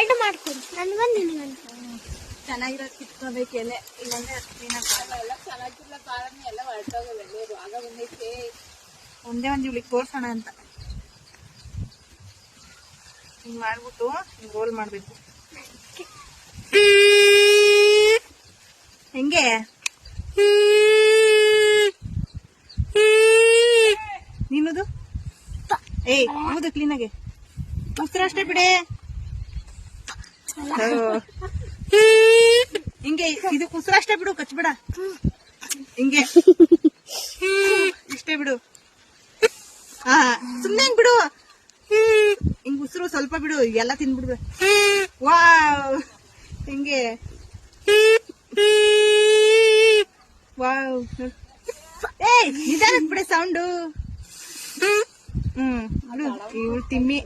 ಎರಡು ಮಾಡ್ಕೊಡಿ ನನ್ಗೊಂದು ನಿನಗೊಂದು ಚೆನ್ನಾಗಿರೋದು ಕಿತ್ಕೋಬೇಕು ಎಲೆ. ಇಲ್ಲಾಂದ್ರೆ ಎಲ್ಲ ಚೆನ್ನಾಗಿಲ್ಲ ಕಾರಣ ಎಲ್ಲ ಹೊರಟೋಗಲ್ಲ ಎಲ್ಲರೂ ಆಗ ಬಂದೈತೆ. ಒಂದೇ ಒಂದು ಇವಳಿಗೆ ತೋರ್ಸೋಣ ಅಂತ. ಹಿಂಗೆ ಮಾಡ್ಬಿಟ್ಟು ರೋಲ್ ಮಾಡಬೇಕು. ಹೆಂಗೆ? ನೀನುದು ಏಯ್, ಹೌದು ಕ್ಲೀನಾಗೆ ಮೊಸರು ಅಷ್ಟೇ ಬಿಡೇ. ಹಿಂಗೆ ಇದು ಕುಸುರ ಅಷ್ಟೇ ಬಿಡು ಕಚ್ಬಿಡ ಹಿಂಗೆ. ಇಷ್ಟೇ ಬಿಡು. ಹಾ ಸುಮ್ನೆ ಹಿಂಗ್ ಬಿಡು. ಹಿಂಗ್ ಉಸಿರು ಸ್ವಲ್ಪ ಬಿಡು ಎಲ್ಲ ತಿನ್ಬಿಡ್ಬೆ. ವಾವ್. ಹಿಂಗೆ. ವಾವ್. ಏಯ್ ನಿಧಾನಕ್ ಬಿಡೆ ಸೌಂಡು. ಹ್ಮ್ ಇವಳು ತಿಮ್ಮಿ.